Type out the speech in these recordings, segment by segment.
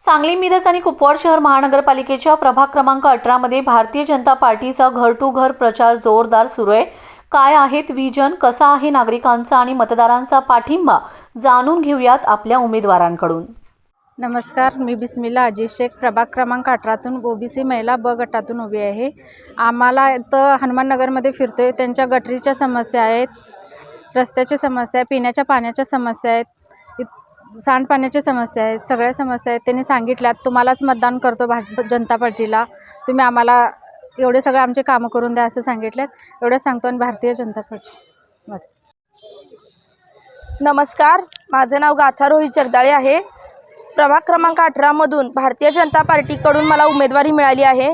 सांगली मिरज आणि कुपवाड शहर महानगरपालिकेच्या प्रभाग क्रमांक अठरामध्ये भारतीय जनता पार्टीचा घर टू घर प्रचार जोरदार सुरू आहे. काय आहेत विजन? कसा आहे नागरिकांचा आणि मतदारांचा पाठिंबा? जाणून घेऊयात आपल्या उमेदवारांकडून. नमस्कार मी बिस्मिला अजित शेख प्रभाग क्रमांक अठरातून ओबीसी महिला ब गटातून उभी आहे. आम्हाला इथं हनुमाननगरमध्ये फिरतो आहे त्यांच्या गटरीच्या समस्या आहेत रस्त्याच्या समस्या आहे पिण्याच्या पाण्याच्या समस्या आहेत. सांडपाण्याच्या समस्या आहेत सगळ्या समस्या आहेत. त्यांनी सांगितल्यात तुम्हालाच मतदान करतो भाजप जनता पार्टीला. तुम्ही आम्हाला एवढे सगळे आमचे कामं करून द्या असं सांगितल्यात. एवढं सांगतो आणि भारतीय जनता पार्टी. बस नमस्कार. माझं नाव गाथा रोहित जगदाळे आहे. प्रभाग क्रमांक अठरामधून भारतीय जनता पार्टीकडून मला उमेदवारी मिळाली आहे.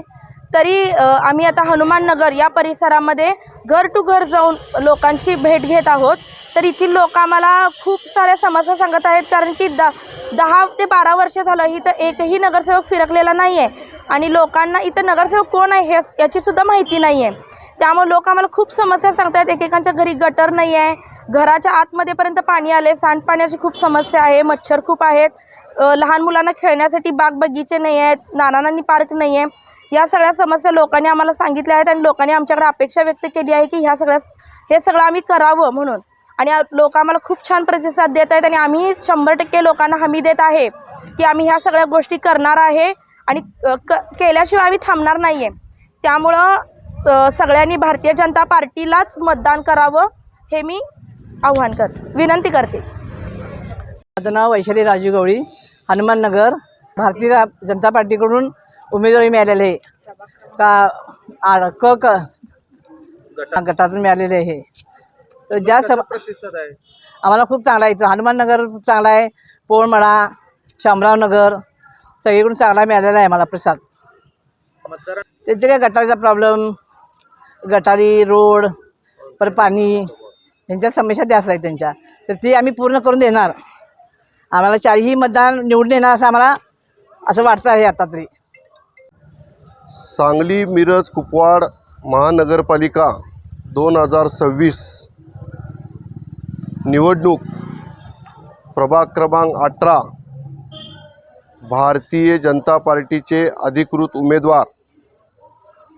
तरी आम्ही आता हनुमाननगर या परिसरामध्ये घर टू घर जाऊन लोकांची भेट घेत आहोत. तर येथील लोक आम्हाला खूप साऱ्या समस्या सांगत आहेत कारण की द दहा ते बारा वर्ष झालं इथं एकही नगरसेवक फिरकलेला नाही आहे आणि लोकांना इथं नगरसेवक कोण आहे हे याचीसुद्धा माहिती नाही आहे त्यामुळे लोक आम्हाला खूप समस्या सांगतात एकेकांच्या घरी गटर नाही आहे घराच्या आतमध्येपर्यंत पाणी आले सांडपाण्याची खूप समस्या आहे मच्छर खूप आहेत लहान मुलांना खेळण्यासाठी बाग बगीचे नाही आहेत नाना नानी पार्क नाही आहे या सगळ्या समस्या लोकांनी आम्हाला सांगितल्या आहेत आणि लोकांनी आमच्याकडे अपेक्षा व्यक्त केली आहे की ह्या सगळ्या हे सगळं आम्ही करावं म्हणून. आणि लोक आम्हाला खूप छान प्रतिसाद देत आहेत आणि आम्ही शंभर टक्के लोकांना हमी देत आहे की आम्ही ह्या सगळ्या गोष्टी करणार आहे आणि क केल्याशिवाय आम्ही थांबणार नाही आहे त्यामुळं सगळ्यांनी भारतीय जनता पार्टीलाच मतदान करावं हे मी आव्हान कर विनंती करते. माझं नाव वैशाली राजू गवळी हनुमाननगर भारतीय रा- जनता पार्टीकडून उमेदवारी मिळालेले आहे. का आड क क गटातून मिळालेले आहे. तर ज्या सम आम्हाला खूप चांगला आहे. इथं हनुमाननगर खूप चांगला आहे पोळमळा शामरावनगर सगळीकडून चांगला मिळालेला आहे मला प्रसाद. त्यांचे काय गटारीचा प्रॉब्लेम गटारी रोड परत पाणी यांच्या समस्या जास्त आहेत त्यांच्या. तर ती आम्ही पूर्ण करून देणार. आम्हाला चारही मतदान निवडून येणार असं आम्हाला असं वाटतं आहे आता तरी. सांगली मिरज कुपवाड महानगरपालिका दोन हजार सव्वीस निवडणूक प्रभाग क्रमांक अठरा भारतीय जनता पार्टीचे अधिकृत उमेदवार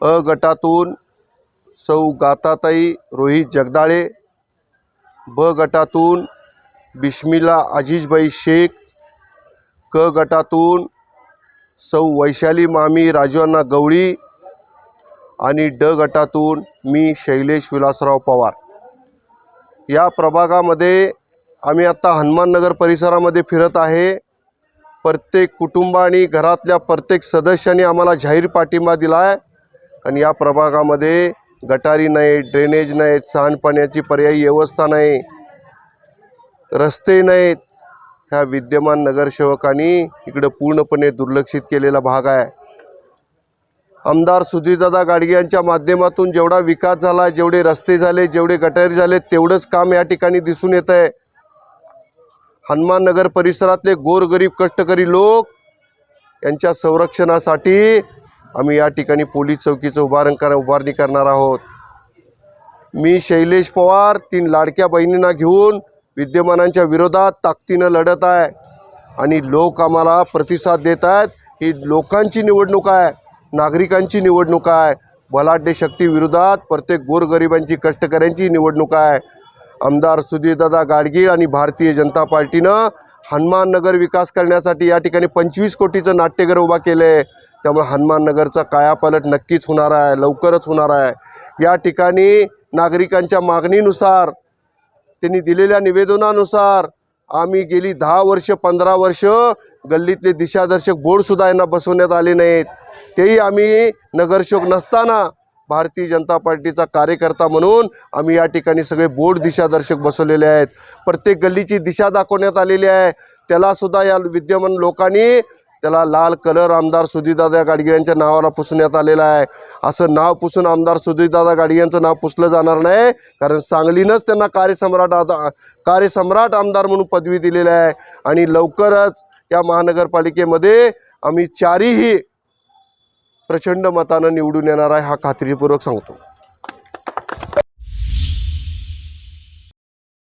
अ गटातून सौ गाताताई रोहित जगदाळे ब गटातून बिस्मिला अजीजबाई शेख क गटातून सौ वैशाली मामी राजवांना गवळी आणि ड गटातून मी शैलेश विलासराव पवार. या प्रभागामध्ये आम्ही आत्ता हनुमाननगर परिसरामध्ये फिरत आहे. प्रत्येक कुटुंबाने घरातल्या प्रत्येक सदस्याने आम्हाला जाहीर पाठिंबा दिला आहे आणि या प्रभागामध्ये गटारी नाही ड्रेनेज नाहीत सांडपाण्याची पर्यायी व्यवस्था नाही रस्ते नाहीत. ह्या विद्यमान नगरसेवकांनी इकडं पूर्णपणे दुर्लक्षित केलेला भाग आहे. आमदार सुधीरदादा गाडगे यांच्या माध्यमातून जेवढा विकास झाला जेवढे रस्ते झाले जेवढे गटारी झाले तेवढंच काम या ठिकाणी दिसून येत आहे. हनुमाननगर परिसरातले गोरगरीब कष्टकरी लोक यांच्या संरक्षणासाठी आम्ही या ठिकाणी पोलीस चौकीचं उभारण कर उभारणी करणार आहोत. मी शैलेश पवार तीन लाडक्या बहिणींना घेऊन विद्यमानांच्या विरोधात ताकदीनं लढत आहे आणि लोक आम्हाला प्रतिसाद देत आहेत. ही लोकांची निवडणूक आहे. नागरिकांची निवडणूक आहे. बलाढ्य शक्तीविरोधात प्रत्येक गोरगरिबांची कष्टकऱ्यांची निवडणूक आहे. आमदार सुधीरदादा गाडगीळ आणि भारतीय जनता पार्टीनं हनुमान नगर विकास करण्यासाठी या ठिकाणी पंचवीस कोटीचं नाट्यघर उभा केलं आहे त्यामुळे हनुमाननगरचा कायापलट कायापालट नक्कीच होणार आहे लवकरच होणार आहे. या ठिकाणी नागरिकांच्या मागणीनुसार त्यांनी दिलेल्या निवेदनानुसार आम्ही गेली दहा वर्ष पंधरा वर्ष गल्लीतले दिशादर्शक बोर्डसुद्धा यांना बसवण्यात आले नाहीत. तेही आम्ही नगरसेवक नसताना भारतीय जनता पार्टीचा कार्यकर्ता म्हणून आम्ही या ठिकाणी सगळे बोर्ड दिशादर्शक बसवलेले आहेत. प्रत्येक गल्लीची दिशा दाखवण्यात आलेली आहे. त्यालासुद्धा या विद्यमान लोकांनी त्याला लाल कलर आमदार सुधीरदादा गाडगे यांच्या नावाला पुसण्यात आलेलं आहे. असं नाव पुसून आमदार सुधीरदादा गाडगे यांचं नाव पुसलं जाणार नाही कारण सांगलीनंच त्यांना कार्यसम्राट आदा कार्यसम्राट आमदार म्हणून पदवी दिलेली आहे. आणि लवकरच या महानगरपालिकेमध्ये आम्ही चारीही प्रचंड मतानं निवडून येणार आहे हा खात्रीपूर्वक सांगतो.